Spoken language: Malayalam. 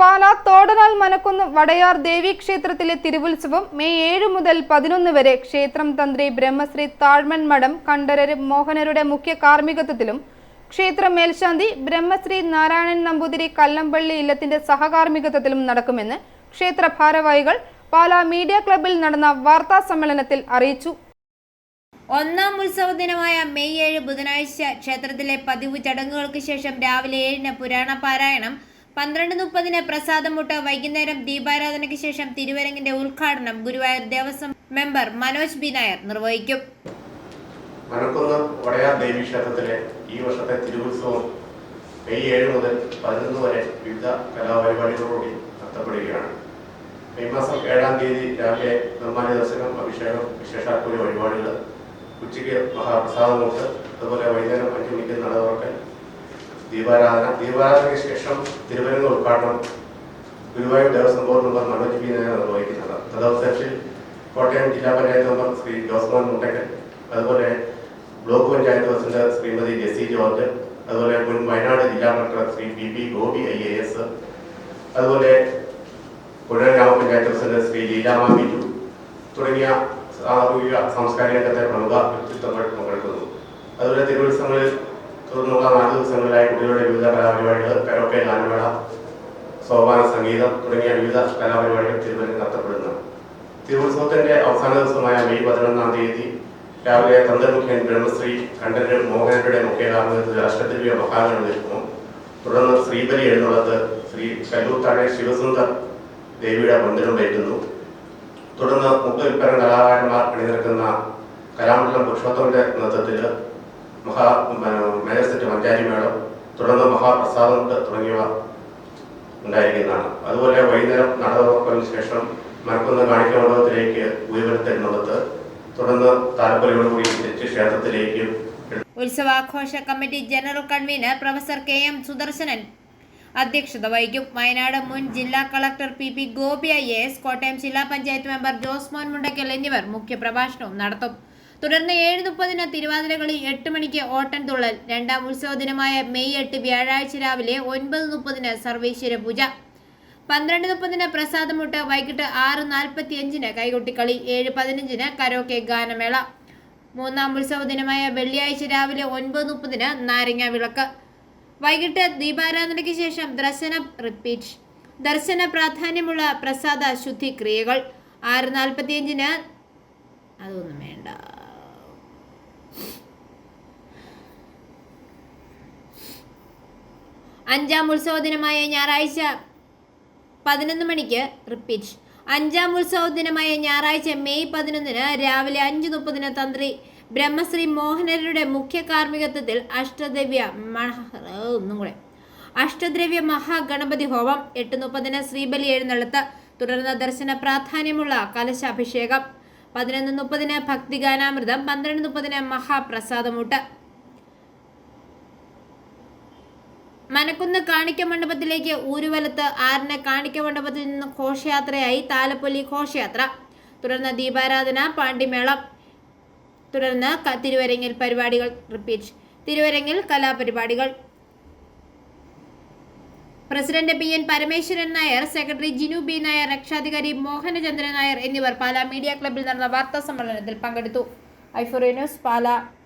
പാലാ തോടനാൽ മനക്കുന്ന് വടയാർ ദേവി ക്ഷേത്രത്തിലെ തിരുവുത്സവം മെയ് ഏഴ് മുതൽ പതിനൊന്ന് വരെ ക്ഷേത്രം തന്ത്രി ബ്രഹ്മശ്രീ താഴ്മൺ മഠം കണ്ഠരര് മോഹനരുടെ മുഖ്യ കാർമ്മികത്വത്തിലും ക്ഷേത്ര മേൽശാന്തി ബ്രഹ്മശ്രീ നാരായണൻ നമ്പൂതിരി കല്ലമ്പള്ളി ഇല്ലത്തിന്റെ സഹകാർമ്മികത്വത്തിലും നടക്കുമെന്ന് ക്ഷേത്ര ഭാരവാഹികൾ പാലാ മീഡിയ ക്ലബിൽ നടന്ന വാർത്താ സമ്മേളനത്തിൽ അറിയിച്ചു. ഒന്നാം ഉത്സവ ദിനമായ മെയ് ഏഴ് ബുധനാഴ്ച ക്ഷേത്രത്തിലെ പതിവ് ചടങ്ങുകൾക്ക് ശേഷം രാവിലെ ഏഴിന് പുരാണ പാരായണം പന്ത്രണ്ട് മുപ്പതിന് പ്രസാദമുട്ട് വൈകുന്നേരം ദീപാരാധനയ്ക്ക് ശേഷം തിരുവരങ്ങിന്റെ ഉദ്ഘാടനം ഗുരുവായൂർ ദേവസ്വം മെമ്പർ മനോജ് ബി നായർ നിർവഹിക്കും. മണക്കുന്ന് വടയാർ ദേവി ക്ഷേത്രത്തിലെ ഈ വർഷത്തെ തിരുവുത്സവം മെയ് ഏഴ് മുതൽ പതിനൊന്ന് വരെ വിവിധ കലാപരിപാടികളോടുകൂടി നടത്തപ്പെടുകയാണ്. മെയ് മാസം ഏഴാം തീയതി രാവിലെ നിർമ്മാല്യ ദർശനം അഭിഷേകം വിശേഷാത്മക വഴിപാടുകൾ ഉച്ചയ്ക്ക് മഹാപ്രസാദങ്ങൾക്ക് അതുപോലെ വൈകുന്നേരം അഞ്ചു മണിക്ക് നട ദീപാരാധന ദീപാരാധനയ്ക്ക് ശേഷം തിരുവനന്ത ഉദ്ഘാടനം. Guruvayur Devaswom board member Manoj B Nair നിർവഹിക്കുന്നത് തദവസരത്തിൽ കോട്ടയം ജില്ലാ പഞ്ചായത്ത് മെമ്പർ ശ്രീ ജോസ്മാൻ മുണ്ടക്കൽ അതുപോലെ block panchayat president Shrimati Jessy George അതുപോലെ മുൻ വയനാട് ജില്ലാ collector Shri P P Gopi I A S അതുപോലെ പുഴ ഗ്രാമപഞ്ചായത്ത് പ്രസിഡന്റ് ശ്രീ ലീലാമ ബിജു തുടങ്ങിയ സാമൂഹിക സാംസ്കാരിക രംഗത്തെ പ്രമുഖ വ്യക്തിത്വങ്ങൾ പങ്കെടുക്കുന്നു. അതുപോലെ തിരുവത്സവങ്ങളിൽ തുടർന്നുള്ള നാല് ദിവസങ്ങളിലായി കുട്ടികളുടെ വിവിധ കലാപരിപാടികൾ കരോക്കെ ഗാനമേള സോപാന സംഗീതം തുടങ്ങിയ വിവിധ കലാപരിപാടികൾ തിരുവനന്തപുരം നടത്തപ്പെടുന്നു. തിരുവോത്സവത്തിന്റെ അവസാന ദിവസമായ മെയ് പതിനൊന്നാം തീയതി രാവിലെ തന്ത്രമുഖ്യൻ ബ്രഹ്മശ്രീ കണ്ഠരൻ മോഹനരുടെ മുഖ്യ കാർമ്മികത്തിൽ അഷ്ടദ്രവ്യ മഹാഗണനിൽക്കും തുടർന്ന് ശ്രീബലി എഴുന്നള്ളത്ത് ശ്രീ കല്ലൂത്താടെ ശിവസുന്ദർ ദേവിയുടെ മന്ദിരം വയ്ക്കുന്നു. തുടർന്ന് മുപ്പത് വിൽപ്പന കലാകാരന്മാർ അണിനിരക്കുന്ന കലാമണ്ഡലം പുഷ്പത്തോന്റെ നേതൃത്വത്തിൽ മഹാ മേജർസെറ്റ് മഞ്ചാരി മേളം തുടർന്ന് മഹാപ്രസാദം തുടങ്ങിയവ ഉണ്ടായിരിക്കുന്നതാണ്. അതുപോലെ വൈകുന്നേരം നട ശേഷം മരക്കുന്ന കാണിക്ക മണ്ഡപത്തിലേക്ക് ഉയർത്തരുന്നത് തുടർന്ന് താലപ്പൊലിയോടുകൂടി തിരിച്ച് ക്ഷേത്രത്തിലേക്ക് ഉത്സവാഘോഷ committee general convener professor K M Sudarshanan അധ്യക്ഷത വഹിക്കും. വയനാട് മുൻ ജില്ലാ collector P P Gopi I S Kottayam ജില്ലാ പഞ്ചായത്ത് മെമ്പർ ജോസ്മോൻ മുണ്ടക്കൽ എന്നിവർ മുഖ്യപ്രഭാഷണവും നടത്തും. തുടർന്ന് ഏഴ് മുപ്പതിന് തിരുവാതിരകളി എട്ട് മണിക്ക് ഓട്ടൻ തുള്ളൽ രണ്ടാം ഉത്സവ ദിനമായ മെയ് എട്ട് വ്യാഴാഴ്ച രാവിലെ ഒൻപത് മുപ്പതിന് സർവേശ്വര പൂജ. പന്ത്രണ്ട് മുപ്പതിന് പ്രസാദമുട്ട് വൈകിട്ട് ആറ് നാൽപ്പത്തി അഞ്ചിന് കൈകൊട്ടിക്കളി ഏഴ് പതിനഞ്ചിന് കരോക്കെ ഗാനമേള. മൂന്നാം ഉത്സവ ദിനമായ വെള്ളിയാഴ്ച രാവിലെ ഒൻപത് മുപ്പതിന് നാരങ്ങ വിളക്ക്. വൈകിട്ട് ദീപാരാധനയ്ക്ക് ശേഷം ദർശന റിപ്പീറ്റ് ദർശന പ്രാധാന്യമുള്ള പ്രസാദ ശുദ്ധിക്രിയകൾ ആറ് നാൽപ്പത്തിയഞ്ചിന് അതൊന്നും വേണ്ട. അഞ്ചാം ഉത്സവ ദിനമായ ഞായറാഴ്ച പതിനൊന്ന് മണിക്ക് റിപ്പീറ്റ് അഞ്ചാം ഉത്സവ ദിനമായ ഞായറാഴ്ച മെയ് പതിനൊന്നിന് രാവിലെ അഞ്ച് മുപ്പതിന് തന്ത്രി ബ്രഹ്മശ്രീ മോഹനരുടെ മുഖ്യ കാർമ്മികത്വത്തിൽ അഷ്ടദ്രവ്യ ഒന്നും കൂടെ. അഷ്ടദ്രവ്യ മഹാഗണപതി ഹോമം എട്ട് മുപ്പതിന് ശ്രീബലി എഴുന്നള്ളത്ത്. തുടർന്ന് ദർശന പ്രാധാന്യമുള്ള കലശാഭിഷേകം. പതിനൊന്ന് മുപ്പതിന് ഭക്തിഗാനാമൃതം പന്ത്രണ്ട് മുപ്പതിന് മഹാപ്രസാദമൂട്ട്. മനക്കുന്ന് കാണിക്ക മണ്ഡപത്തിലേക്ക് ഊരുവലത്ത് ആറിന് കാണിക്ക മണ്ഡപത്തിൽ നിന്ന് ഘോഷയാത്രയായി താലപ്പൊലി ഘോഷയാത്ര. തുടർന്ന് ദീപാരാധന പാണ്ടിമേളം. തുടർന്ന് തിരുവരങ്ങിൽ പരിപാടികൾ. റിപ്പീറ്റ് തിരുവരങ്ങിൽ കലാപരിപാടികൾ. President P N Parameswaran Nair secretary Jinu B Nair രക്ഷാധികാരി മോഹനചന്ദ്രൻ നായർ എന്നിവർ പാലാ മീഡിയ ക്ലബിൽ നടന്ന വാർത്താ സമ്മേളനത്തിൽ പങ്കെടുത്തു. ഐഫോറി ന്യൂസ് പാലാ.